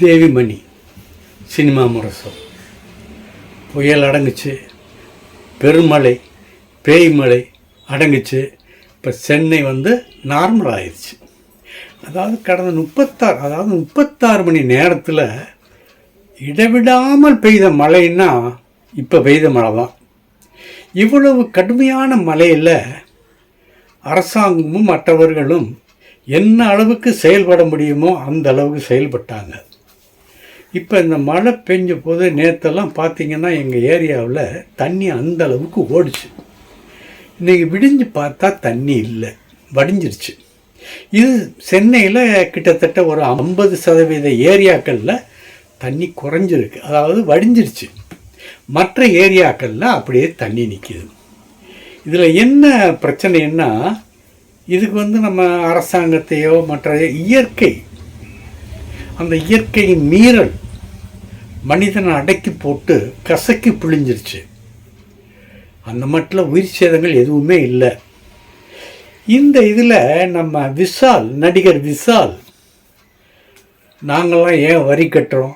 Devimani cinema முரசம் புயல் அடங்குச்சு பெருமழை பேய்மழை அடங்குச்சு. இப்போ சென்னை வந்து நார்மல் ஆயிடுச்சு. அதாவது கடந்த முப்பத்தாறு அதாவது முப்பத்தாறு மணி நேரத்தில் இடைவிடாமல் பெய்த மழைன்னா இப்போ பெய்த மழை தான். இவ்வளவு கடுமையான மழையில் அரசாங்கமும் மற்றவர்களும் என்ன அளவுக்கு செயல்பட முடியுமோ அந்த அளவுக்கு செயல்பட்டாங்க. இப்போ இந்த மழை பெஞ்ச போது நேற்றெல்லாம் பார்த்தீங்கன்னா எங்கள் ஏரியாவில் தண்ணி அந்த அளவுக்கு ஓடிச்சு. இன்றைக்கி விடிஞ்சு பார்த்தா தண்ணி இல்லை. வடிஞ்சிருச்சு. இது சென்னையில் கிட்டத்தட்ட ஒரு ஐம்பது சதவீத ஏரியாக்களில் தண்ணி குறைஞ்சிருக்கு. அதாவது வடிஞ்சிருச்சு. மற்ற ஏரியாக்களில் அப்படியே தண்ணி நிற்கிது இதில் என்ன பிரச்சனைன்னா இதுக்கு வந்து நம்ம அரசாங்கத்தையோ மற்ற இயற்கை அந்த இயற்கையின் மீறல் மனிதனை அடக்கி போட்டு கசக்கி பிழிஞ்சிருச்சு. அந்த மட்டில் உயிர் சேதங்கள் எதுவுமே இல்லை. இந்த இதில் நம்ம விஷால் நடிகர் விஷால் நாங்கள்லாம் ஏன் வரி கட்டுறோம்?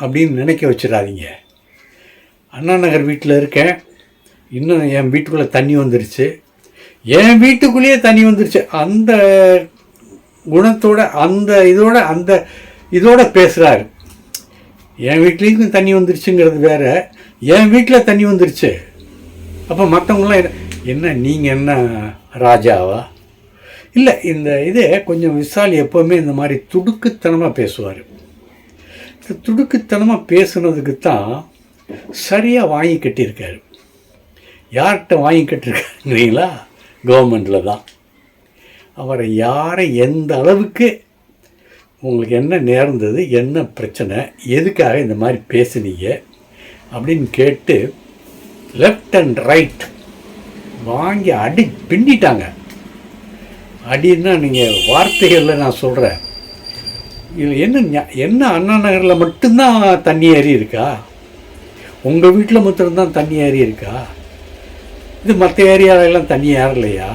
அப்படின்னு நினைக்க வச்சிடாதீங்க. அண்ணா நகர் வீட்டில் இருக்கேன். இன்னும் என் வீட்டுக்குள்ளே தண்ணி வந்துருச்சு. என் வீட்டுக்குள்ளேயே தண்ணி வந்துருச்சு. அந்த குணத்தோட அந்த இதோட அந்த இதோட பேசுகிறாரு என் வீட்லேயும் தண்ணி வந்துருச்சுங்கிறது வேறு. என் வீட்டில் தண்ணி வந்துருச்சு. அப்போ மற்றவங்களாம் என்ன- என்ன நீங்கள் என்ன ராஜாவா? இல்லை இந்த இது கொஞ்சம் விசால் எப்போவுமே இந்த மாதிரி துடுக்குத்தனமாக பேசுவார். இந்த துடுக்குத்தனமாக பேசுனதுக்கு தான் சரியாக வாங்கி கட்டியிருக்காரு. யார்கிட்ட வாங்கி கட்டிருக்காருங்கிறீங்களா? கவர்மெண்ட்டில் தான். அவரை யாரை எந்த அளவுக்கு உங்களுக்கு என்ன நேர்ந்தது என்ன பிரச்சனை எதுக்காக இந்த மாதிரி பேசுனீங்க அப்படின்னு கேட்டு லெஃப்ட் அண்ட் ரைட் வாங்கி அடி பின்னிட்டாங்க. அடின்னா நீங்கள் வார்த்தைகளில் நான் சொல்கிறேன் இதில் என்ன என்ன அண்ணா நகரில் மட்டும்தான் தண்ணி ஏறி இருக்கா? உங்கள் வீட்டில் மட்டும்தான் தண்ணி ஏறி இருக்கா? இது மற்ற ஏரியாவிலலாம் தண்ணி ஏறலையா?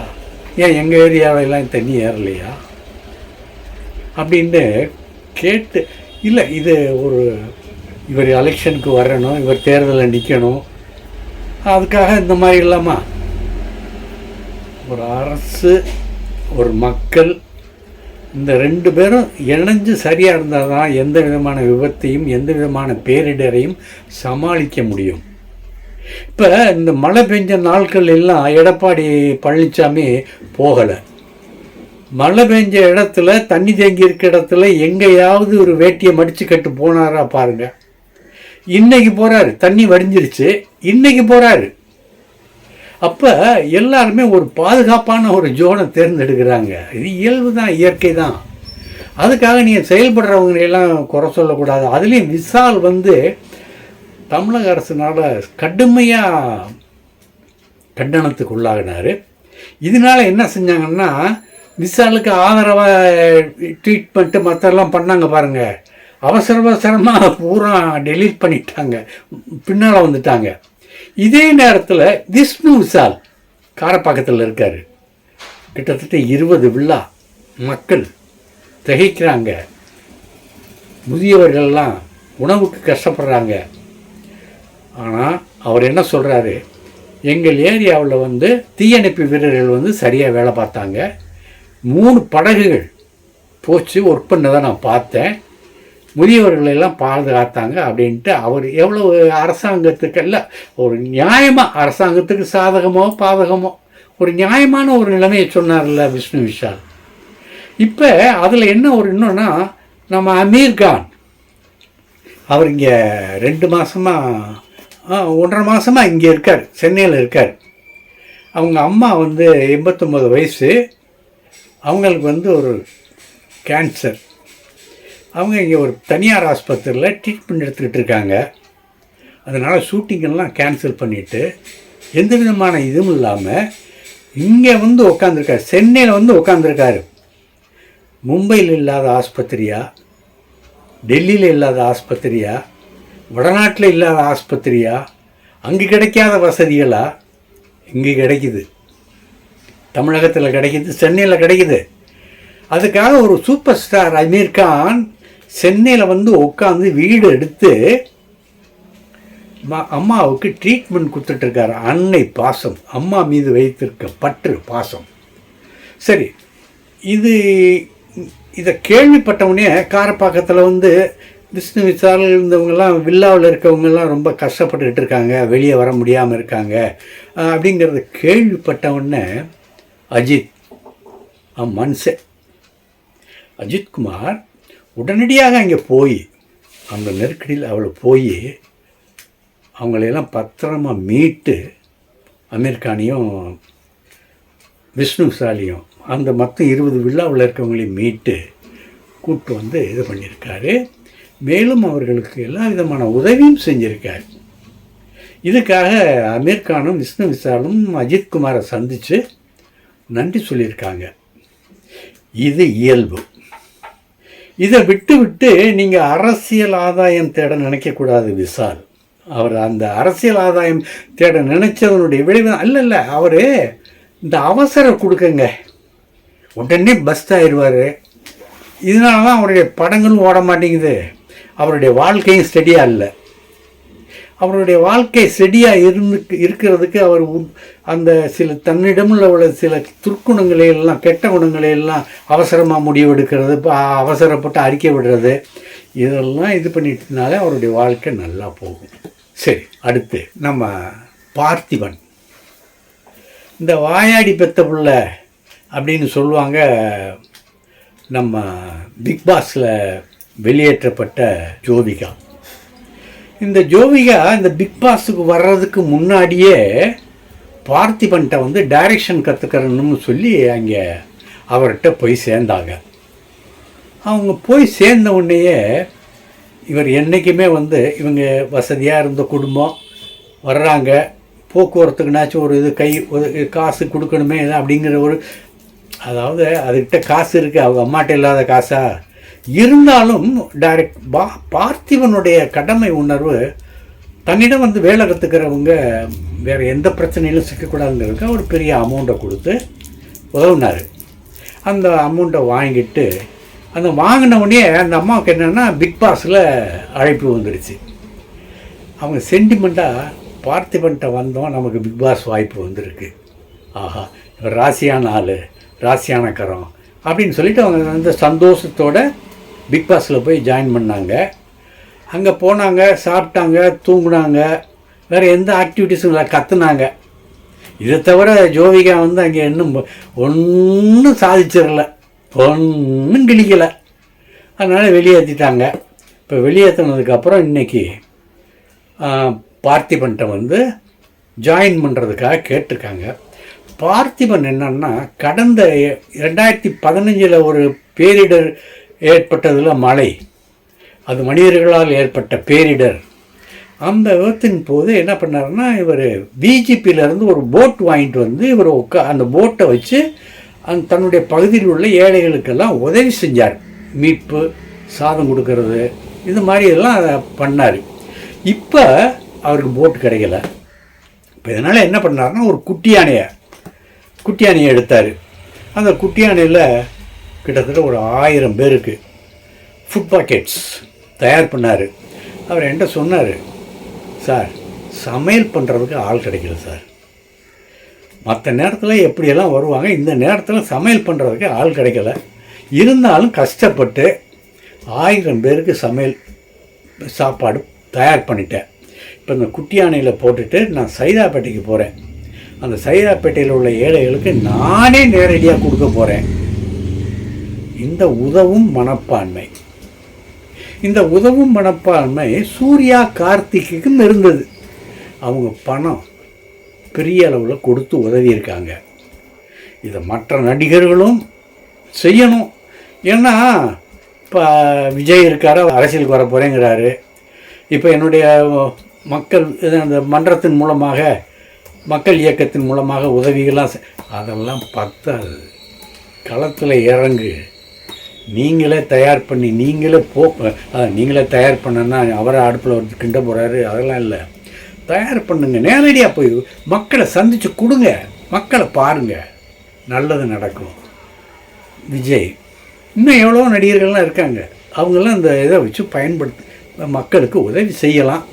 ஏன் எங்கள் ஏரியாவிலலாம் தண்ணி ஏறலையா? அப்படின்னு கேட்டு இல்லை இது ஒரு இவர் எலெக்ஷனுக்கு வரணும் இவர் தேர்தலில் நிற்கணும் அதுக்காக இந்த மாதிரி இல்லாமா ஒரு அரசு ஒரு மக்கள் இந்த ரெண்டு பேரும் இணைஞ்சு சரியாக இருந்தால் தான் எந்த விதமான விபத்தையும் எந்த விதமான பேரிடரையும் சமாளிக்க முடியும். இப்போ இந்த மழை பெஞ்ச நாட்கள் எல்லாம் எடப்பாடி பழனிசாமி போகலை. மழை பெஞ்ச இடத்துல தண்ணி தேங்கி இருக்க இடத்துல எங்கேயாவது ஒரு வேட்டியை மடித்து கட்டு போனாரா பாருங்க. இன்னைக்கு போகிறாரு தண்ணி வடிஞ்சிருச்சு இன்னைக்கு போகிறாரு அப்போ எல்லாருமே ஒரு பாதுகாப்பான ஒரு ஜோனை தேர்ந்தெடுக்கிறாங்க. இது இயல்பு தான் இயற்கை தான். அதுக்காக நீங்கள் செயல்படுறவங்களையெல்லாம் குறை சொல்லக்கூடாது. அதுலேயும் விசால் வந்து தமிழக அரசுனால் கடுமையாக கண்டனத்துக்கு உள்ளாகினார். இதனால என்ன செஞ்சாங்கன்னா விசாலுக்கு ஆதரவாக ட்ரீட்மெண்ட்டு மற்றெல்லாம் பண்ணாங்க பாருங்க. அவசர அவசரமாக பூரா டெலீட் பண்ணிட்டாங்க. பின்னால் வந்துட்டாங்க. இதே நேரத்தில் விஷ்ணு விசால் காரப்பாக்கத்தில் இருக்கார். கிட்டத்தட்ட இருபது விழா மக்கள் திகைக்கிறாங்க. முதியவர்கள்லாம் உணவுக்கு கஷ்டப்படுறாங்க. ஆனால் அவர் என்ன சொல்கிறாரு எங்கள் ஏரியாவில் வந்து தீயணைப்பு வீரர்கள் வந்து சரியாக வேலை பார்த்தாங்க. மூணு படகுகள் போச்சு ஒர்க் பண்ணதை நான் பார்த்தேன். முதியவர்களெல்லாம் பாதுகாத்தாங்க அப்படின்ட்டு அவர் எவ்வளோ அரசாங்கத்துக்கு இல்லை ஒரு நியாயமாக அரசாங்கத்துக்கு சாதகமோ பாதகமோ ஒரு நியாயமான ஒரு நிலைமையை சொன்னார்ல விஷ்ணு விஷால். இப்போ அதில் என்ன ஒரு இன்னொன்னா நம்ம அமீர்கான் அவர் இங்கே ரெண்டு மாதமாக ஒன்றரை மாதமாக இங்கே இருக்கார் சென்னையில் இருக்கார். அவங்க அம்மா வந்து எண்பத்தொம்போது வயசு. அவங்களுக்கு வந்து ஒரு கேன்சர் அவங்க இங்கே ஒரு தனியார் ஆஸ்பத்திரியில் ட்ரீட்மெண்ட் எடுத்துக்கிட்டு இருக்காங்க. அதனால் ஷூட்டிங்கெல்லாம் கேன்சல் பண்ணிவிட்டு எந்த விதமான இதுவும் இல்லாமல் இங்கே வந்து உட்காந்துருக்காரு சென்னையில் வந்து உட்காந்துருக்காரு மும்பையில் இல்லாத ஆஸ்பத்திரியா? டெல்லியில் இல்லாத ஆஸ்பத்திரியா? வடநாட்டில் இல்லாத ஆஸ்பத்திரியா? அங்கே கிடைக்காத வசதிகளாக இங்கே கிடைக்குது. தமிழகத்தில் கிடைக்குது சென்னையில் கிடைக்குது. அதுக்காக ஒரு சூப்பர் ஸ்டார் அமீர் கான் சென்னையில் வந்து உட்காந்து வீடு எடுத்து அம்மாவுக்கு ட்ரீட்மெண்ட் கொடுத்துட்ருக்காரு. அன்னை பாசம். அம்மா மீது வைத்திருக்க பற்று பாசம். சரி இது இதை கேள்விப்பட்டவுடனே காரப்பாக்கத்தில் வந்து விஷ்ணு விசால் இருந்தவங்கெல்லாம் வில்லாவில் இருக்கவங்கெல்லாம் ரொம்ப கஷ்டப்பட்டுக்கிட்டு இருக்காங்க. வெளியே வர முடியாமல் இருக்காங்க. அப்படிங்கிறத கேள்விப்பட்டவுடனே அஜித். ஆ மன்சே. அஜித்குமார் உடனடியாக அங்கே போய் அந்த நெருக்கடியில் அவளை போய் அவங்களையெல்லாம் பத்திரமா மீட்டு அமீர்கானையும் விஷ்ணு விசாலியும் அந்த மற்ற இருபது விழாவில் இருக்கவங்களையும் மீட்டு கூப்பிட்டு வந்து இது பண்ணியிருக்காரு. மேலும் அவர்களுக்கு எல்லா விதமான உதவியும் செஞ்சுருக்காரு. இதுக்காக அமீர்கானும் விஷ்ணு விசாலும் அஜித்குமாரை சந்தித்து நன்றி சொல்லியிருக்காங்க. இது இயல்பு. இதை விட்டு விட்டு நீங்கள் அரசியல் ஆதாயம் தேட நினைக்கக்கூடாது விசால். அவர் அந்த அரசியல் ஆதாயம் தேட நினைச்சவனுடைய விளைவு அல்ல இல்லை அவர் இந்த அவசரம் கொடுக்குங்க. உடனே பஸ்ட் ஆயிடுவார். இதனால தான் அவருடைய படங்களும் ஓட மாட்டேங்குது. அவருடைய வாழ்க்கையும் ஸ்டடியாக இல்லை. அவருடைய வாழ்க்கை செடியாக இருந்து இருக்கிறதுக்கு அவர் அந்த சில தன்னிடமுள்ள உள்ள சில துர்க்குணங்களை எல்லாம் கெட்ட குணங்களை எல்லாம் அவசரமாக முடிவெடுக்கிறது இப்போ அவசரப்பட்டு அறிக்கை விடுறது இதெல்லாம் இது பண்ணிட்டுனாலே அவருடைய வாழ்க்கை நல்லா போகும். சரி அடுத்து நம்ம பார்த்திபன். இந்த வாயாடி பெத்த புள்ள அப்படின்னு சொல்லுவாங்க நம்ம பிக் பாஸில் வெளியேற்றப்பட்ட ஜோதிகா. இந்த ஜோவிகா இந்த பிக் பாஸுக்கு வர்றதுக்கு முன்னாடியே பார்த்திபன்ட்ட வந்து டைரக்ஷன் கற்றுக்கிறணும்னு சொல்லி அங்கே அவர்கிட்ட போய் சேர்ந்தாங்க. அவங்க போய் சேர்ந்த உடனேயே இவர் என்றைக்குமே வந்து இவங்க வசதியாக இருந்த குடும்பம் வர்றாங்க. போக்குவரத்துக்குனாச்சும் ஒரு இது கை ஒரு காசு கொடுக்கணுமே அப்படிங்கிற ஒரு அதாவது அதுக்கிட்ட காசு இருக்குது அவங்க அம்மாட்ட இல்லாத காசா? இருந்தாலும் டைரக்ட் பா பார்த்திவனுடைய கடமை உணர்வு தன்னிடம் வந்து வேலை கற்றுக்கிறவங்க வேறு எந்த பிரச்சனையிலும் சிக்கக்கூடாதுங்கிறதுக்கு அவர் பெரிய அமௌண்ட்டை கொடுத்து உதவுனார். அந்த அமௌண்ட்டை வாங்கிட்டு அந்த வாங்கினவுடனே அந்த அம்மாவுக்கு என்னென்னா பிக் பாஸில் அழைப்பு வந்துடுச்சு அவங்க சென்டிமெண்ட்டாக பார்த்திபன்ட்ட வந்தோம் நமக்கு பிக் பாஸ் வாய்ப்பு வந்திருக்கு. ஆஹா இவர் ராசியான ஆள் ராசியான கரம் அப்படின்னு சொல்லிட்டு அவங்க வந்து சந்தோஷத்தோட பிக் பாஸில் போய் ஜாயின் பண்ணாங்க. அங்கே போனாங்க சாப்பிட்டாங்க தூங்கினாங்க. வேறு எந்த ஆக்டிவிட்டீஸும் இல்லை கற்றுனாங்க இதை தவிர ஜோவிகா வந்து அங்கே இன்னும் ஒன்றும் சாதிச்சிடல. ஒன்றும் கிழிக்கலை. அதனால் வெளியேற்றிட்டாங்க இப்போ வெளியேற்றினதுக்கப்புறம் இன்றைக்கி பார்த்திபன்ட்ட வந்து ஜாயின் பண்ணுறதுக்காக கேட்டிருக்காங்க. பார்த்திபன் என்னன்னா கடந்த ரெண்டாயிரத்தி பதினஞ்சில் ஒரு பேரிடர் ஏற்பட்டதில் மழை. அது மனிதர்களால் ஏற்பட்ட பேரிடர். அந்த விபத்தின் போது என்ன பண்ணாருன்னா இவர் பிஜேபியிலேருந்து ஒரு போட் வாங்கிட்டு வந்து இவர் உட்கா அந்த போட்டை வச்சு அந்த தன்னுடைய பகுதியில் உள்ள ஏழைகளுக்கெல்லாம் உதவி செஞ்சார். மீட்பு சாதம் கொடுக்கறது இந்த மாதிரி எல்லாம் அதை பண்ணார். இப்போ அவருக்கு போட் கிடைக்கல. இப்போ இதனால் என்ன பண்ணாருன்னா ஒரு குட்டி யானையை குட்டி யானையை எடுத்தார். அந்த குட்டி யானையில் கிட்டத்தட்ட ஒரு ஆயிரம் பேருக்கு ஃபுட் பாக்கெட்ஸ் தயார் பண்ணார். அவர் என்கிட்ட சொன்னார் சார் சமையல் பண்ணுறதுக்கு ஆள் கிடைக்கல சார். மற்ற நேரத்தில் எப்படியெல்லாம் வருவாங்க இந்த நேரத்தில் சமையல் பண்ணுறதுக்கு ஆள் கிடைக்கல. இருந்தாலும் கஷ்டப்பட்டு ஆயிரம் பேருக்கு சமையல் சாப்பாடு தயார் பண்ணிட்டேன். இப்போ இந்த குட்டி யானையில் போட்டுட்டு நான் சைதாப்பேட்டைக்கு போகிறேன் அந்த சைதாப்பேட்டையில் உள்ள ஏழைகளுக்கு நானே நேரடியாக கொடுக்க போகிறேன் இந்த உதவும் மனப்பான்மை. இந்த உதவும் மனப்பான்மை சூர்யா கார்த்திக்குக்கும் இருந்தது அவங்க பணம் பெரிய அளவில் கொடுத்து உதவியிருக்காங்க. இதை மற்ற நடிகர்களும் செய்யணும். ஏன்னா இப்போ விஜய் இருக்கார் அரசியலுக்கு வர போகிறேங்கிறாரு இப்போ என்னுடைய மக்கள் அந்த மன்றத்தின் மூலமாக மக்கள் இயக்கத்தின் மூலமாக உதவிகள்லாம் அதெல்லாம் பத்தாது. களத்தில் இறங்கு. நீங்களே தயார் பண்ணி நீங்களே போ நீங்களே தயார் பண்ணனா அவரை அடுப்பில் வந்து கிண்ட போகிறாரு அதெல்லாம் இல்லை. தயார் பண்ணுங்க நேரடியாக போய் மக்களை சந்தித்து கொடுங்க மக்களை பாருங்கள் நல்லது நடக்கும். விஜய் இன்னும் எவ்வளோ நடிகர்கள்லாம் இருக்காங்க? அவங்கெல்லாம் இந்த இதை வச்சு பயன்படுத்தி மக்களுக்கு உதவி செய்யலாம்.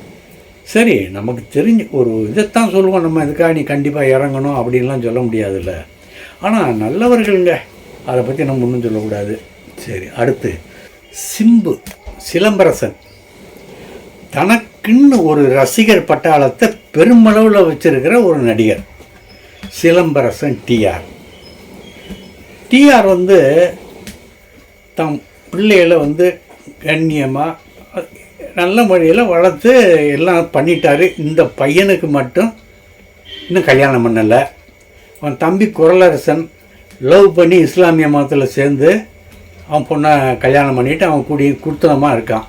சரி நமக்கு தெரிஞ்சு ஒரு இதைத்தான் சொல்லுவோம் நம்ம இதுக்காக நீ கண்டிப்பாக இறங்கணும் அப்படின்லாம் சொல்ல முடியாதுல்ல. ஆனால் நல்லவர்களுங்க அதை பற்றி நம்ம ஒன்றும் சொல்லக்கூடாது. சரி அடுத்து. சிம்பு சிலம்பரசன். தனக்குன்னு ஒரு ரசிகர் பட்டாளத்தை பெருமளவில் வச்சிருக்கிற ஒரு நடிகர். சிலம்பரசன் டிஆர் டிஆர் வந்து தம் பிள்ளைகளை வந்து கண்ணியமாக நல்ல முறையில் வளர்த்து எல்லாம் பண்ணிட்டாரு. இந்த பையனுக்கு மட்டும் இன்னும் கல்யாணம் பண்ணலை. அவன் தம்பி குரலரசன் லவ் பண்ணி இஸ்லாமிய மதத்தில் சேர்ந்து அவன் பொண்ணை கல்யாணம் பண்ணிவிட்டு அவன் கூடி குடுத்தனமாக இருக்கான்.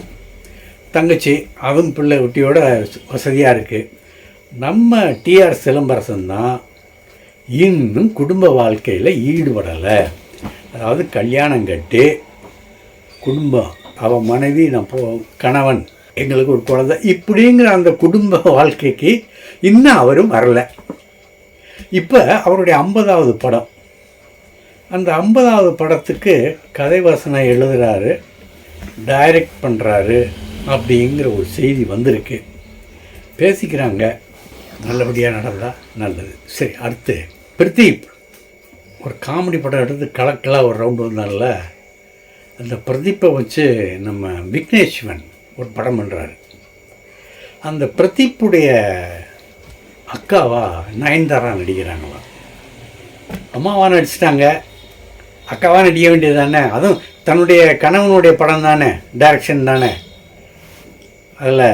தங்கச்சி அவன் பிள்ளை குட்டியோட வசதியாக இருக்குது நம்ம டிஆர் சிலம்பரசன் தான் இன்னும் குடும்ப வாழ்க்கையில் ஈடுபடலை. அதாவது கல்யாணம் கட்டி குடும்பம் அவன் மனைவி நான் போ கணவன் எங்களுக்கு ஒரு குழந்தை. இப்படிங்கிற அந்த குடும்ப வாழ்க்கைக்கு இன்னும் அவரும் வரலை. இப்போ அவருடைய ஐம்பதாவது படம். அந்த ஐம்பதாவது படத்துக்கு கதை வசனம் எழுதுகிறாரு டைரக்ட் பண்ணுறாரு அப்படிங்கிற ஒரு செய்தி வந்திருக்கு. பேசிக்கிறாங்க. நல்லபடியாக நடந்தா நல்லது. சரி அடுத்து பிரதீப். ஒரு காமெடி படம் எடுத்து கலக்கலாக ஒரு ரவுண்டு வந்தால அந்த பிரதீப்பை வச்சு நம்ம விக்னேஷ்வன் ஒரு படம் பண்ணுறாரு அந்த பிரதீப்புடைய அக்காவா நயன்தாரா நடிக்கிறாங்களா அம்மாவா நடிச்சிட்டாங்க. அக்காவா நடிக்க வேண்டியது தானே? அதுவும் தன்னுடைய கணவனுடைய படம் தானே? டைரக்ஷன் தானே? அதில்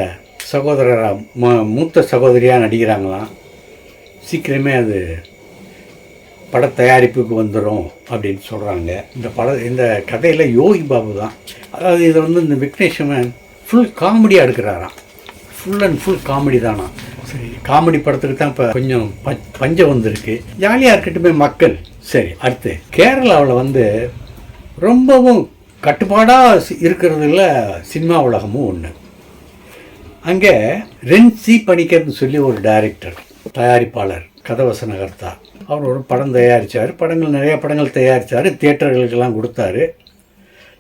சகோதரரா ம மூத்த சகோதரியாக நடிக்கிறாங்களாம் சீக்கிரமே அது பட தயாரிப்புக்கு வந்துடும் அப்படின்னு சொல்கிறாங்க இந்த பட இந்த கதையில் யோகி பாபு தான். அதாவது இதை வந்து இந்த விக்னேஷ்வன் ஃபுல் காமெடியாக எடுக்கிறாராம். ஃபுல் அண்ட் ஃபுல் காமெடி தானா? சரி. காமெடி படத்துக்கு தான் இப்போ கொஞ்சம் ப பஞ்சம் வந்திருக்கு. ஜாலியாக இருக்கட்டுமே மக்கள். சரி அடுத்து. கேரளாவில் வந்து ரொம்பவும் கட்டுப்பாடாக இருக்கிறதுல சினிமா உலகமும் ஒன்று அங்கே ரென்சி பணிக்கர்னு சொல்லி ஒரு டைரக்டர் தயாரிப்பாளர் கதவசனகர்த்தா. அவர் ஒரு படம் தயாரித்தார் படங்கள் நிறைய படங்கள் தயாரித்தார் தியேட்டர்களுக்கெல்லாம் கொடுத்தாரு.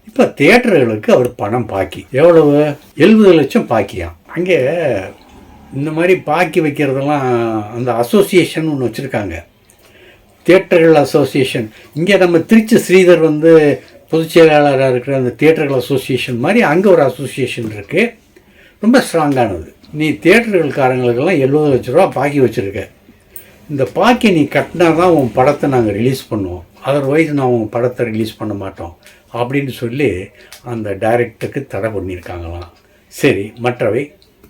இப்போ தியேட்டர்களுக்கு அவர் பணம் பாக்கி. எவ்வளவு? எழுபது லட்சம் பாக்கியாம். அங்கே இந்த மாதிரி பாக்கி வைக்கிறதெல்லாம் அந்த அசோசியேஷன் ஒன்று வச்சுருக்காங்க. தியேட்டர்கள் அசோசியேஷன். இங்கே நம்ம திருச்சி ஸ்ரீதர் வந்து பொதுச் செயலாளராக இருக்கிற அந்த தியேட்டர்கள் அசோசியேஷன் மாதிரி அங்கே ஒரு அசோசியேஷன் இருக்குது ரொம்ப ஸ்ட்ராங்கானது. நீ தியேட்டர்களுக்காரங்களுக்கெல்லாம் எழுபது லட்ச ரூபா பாக்கி வச்சுருக்க. இந்த பாக்கி நீ கட்டினா தான் உன் படத்தை நாங்கள் ரிலீஸ் பண்ணுவோம். அதர்வைஸ் நான் உன் படத்தை ரிலீஸ் பண்ண மாட்டோம். அப்படின்னு சொல்லி அந்த டைரக்டருக்கு தடை பண்ணியிருக்காங்களாம். சரி மற்றவை